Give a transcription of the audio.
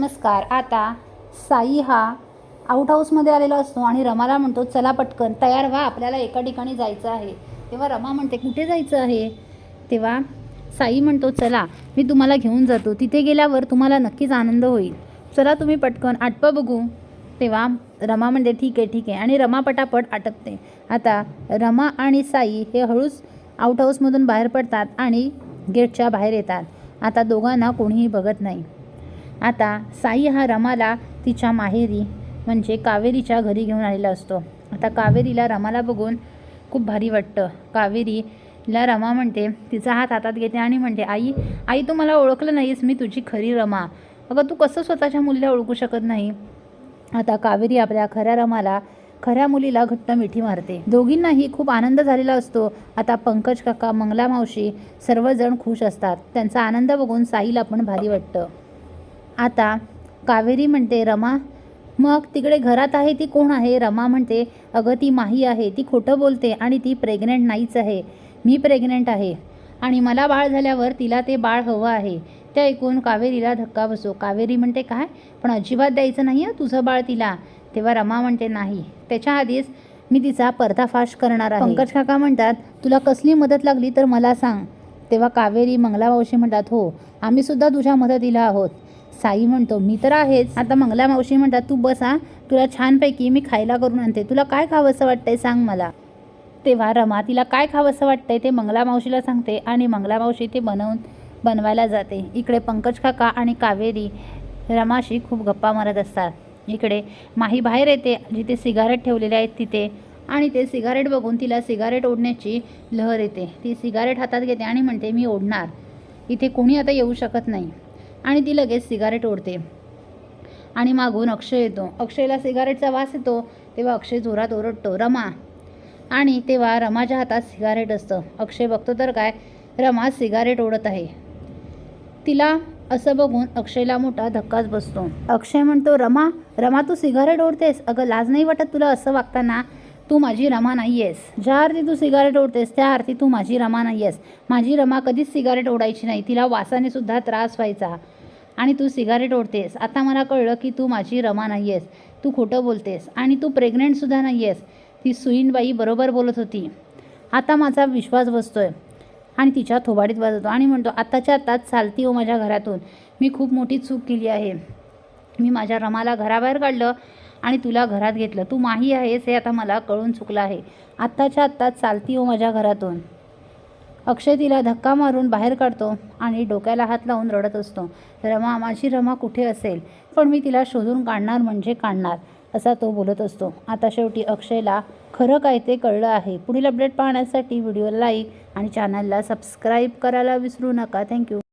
नमस्कार. आता साई हा आउट हाऊसमध्ये आलेला असतो आणि रमाला म्हणतो चला पटकन तयार व्हा आपल्याला एका ठिकाणी जायचं आहे. तेव्हा रमा म्हणते कुठे जायचं आहे? तेव्हा साई म्हणतो चला मी तुम्हाला घेऊन जातो. तिथे गेल्यावर तुम्हाला नक्कीच आनंद होईल. चला तुम्ही पटकन आटपा बघू. तेव्हा रमा म्हणते ठीक आहे ठीक आहे. आणि रमा पटापट आटपते. आता रमा आणि साई हे हळूच आउट हाऊसमधून बाहेर पडतात आणि गेटच्या बाहेर येतात. आता दोघांना कोणीही बघत नाही. आता साई हा रमाला तिच्या माहेरी म्हणजे कावेरीच्या घरी घेऊन आलेला असतो. आता कावेरीला रमाला बघून खूप भारी वाटतं. कावेरीला रमा म्हणते तिचा हात हातात घेते आणि म्हणते आई आई तू मला ओळखलं नाहीस मी तुझी खरी रमा. अगं तू कसं स्वतःच्या मुलीला ओळखू शकत नाही? आता कावेरी आपल्या खऱ्या रमाला खऱ्या मुलीला घट्ट मिठी मारते. दोघींनाही खूप आनंद झालेला असतो. आता पंकज काका मंगला मावशी सर्वजण खुश असतात. त्यांचा आनंद बघून साईला पण भारी वाटतं. आता कावेरी म्हणते रमा मग तिकडे घरात आहे ती कोण आहे? रमा म्हणते अगं ती माही आहे ती खोटं बोलते आणि ती प्रेग्नंट नाहीच आहे. मी प्रेग्नंट आहे आणि मला बाळ झाल्यावर तिला ते बाळ हवं आहे. ते ऐकून कावेरीला धक्का बसो कावेरी म्हणते काय? पण अजिबात द्यायचं नाही आहे तुझं बाळ तिला. तेव्हा रमा म्हणते नाही. त्याच्या आधीच मी तिचा पर्दाफाश करणार आहे. पंकज काका म्हणतात तुला कसली मदत लागली तर मला सांग. तेव्हा कावेरी मंगलाबावशी म्हणतात हो आम्हीसुद्धा तुझ्या मदतीला आहोत. साई म्हणतो मी तर आहेच. आता मंगला मावशी म्हणतात तू बसा तुला छानपैकी मी खायला करून आणते. तुला काय खावंसं वाटतंय सांग मला. तेव्हा रमा तिला काय खावंसं वाटतंय ते मंगला मावशीला सांगते आणि मंगला मावशी ते बनवून बनवायला जाते. इकडे पंकज काका आणि कावेरी रमाशी खूप गप्पा मारत असतात. इकडे माही बाहेर येते जिथे सिगारेट ठेवलेले आहेत तिथे. आणि ते सिगारेट बघून तिला सिगारेट ओढण्याची लहर येते. ती सिगारेट हातात घेते आणि म्हणते मी ओढणार. इथे कोणी आता येऊ शकत नाही. आणि ती लगेच सिगारेट ओढते. आणि मागून अक्षय येतो. अक्षयला सिगारेटचा वास येतो. तेव्हा अक्षय जोरात ओरडतो रमा. आणि तेव्हा रमाच्या हातात सिगारेट असतं. अक्षय बघतो तर काय? रमा सिगारेट ओढत आहे. तिला असं बघून अक्षयला मोठा धक्काच बसतो. अक्षय म्हणतो रमा रमा तू सिगारेट ओढतेस? अगं लाज नाही वाटत तुला असं वागताना? तू माझी रमा नाही आहेस ज्या अर्थी तू सिगारेट ओढतेस त्या अर्थी तू माझी रमा नाही आहेस माझी रमा कधीच सिगारेट ओढायची नाही. तिला वासाने सुद्धा त्रास व्हायचा. आणि तू सिगारेट ओढतेस. आता मला कळलं की तू माझी रमा नाही आहेस तू खोटं बोलतेस. आणि तू प्रेग्नंटसुद्धा नाही आहेस ती सुईनबाई बरोबर बोलत होती. आता माझा विश्वास बसतोय. आणि तिच्या थोबाडीत वाजवतो. आणि म्हणतो आत्ताच्या आत्ताच चालती हो माझ्या घरातून. मी खूप मोठी चूक केली आहे. मी माझ्या रमाला घराबाहेर काढलं. आणि तुला घरात घेतलं. तू माही आहेस हे आता मला कळून चुकलं आहे. आत्ताच्या आत्ताच चालती हो माझ्या घरातून. अक्षय तिला धक्का मारून बाहेर काढतो आणि डोक्याला हात लावून रडत असतो. रमा माझी रमा कुठे असेल? पण मी तिला शोधून काढणार म्हणजे काढणार असा तो बोलत असतो. आता शेवटी अक्षयला खरं काय ते कळलं आहे. पुढील अपडेट पाहण्यासाठी व्हिडिओ लाईक आणि चॅनलला सबस्क्राईब करायला विसरू नका. थँक्यू.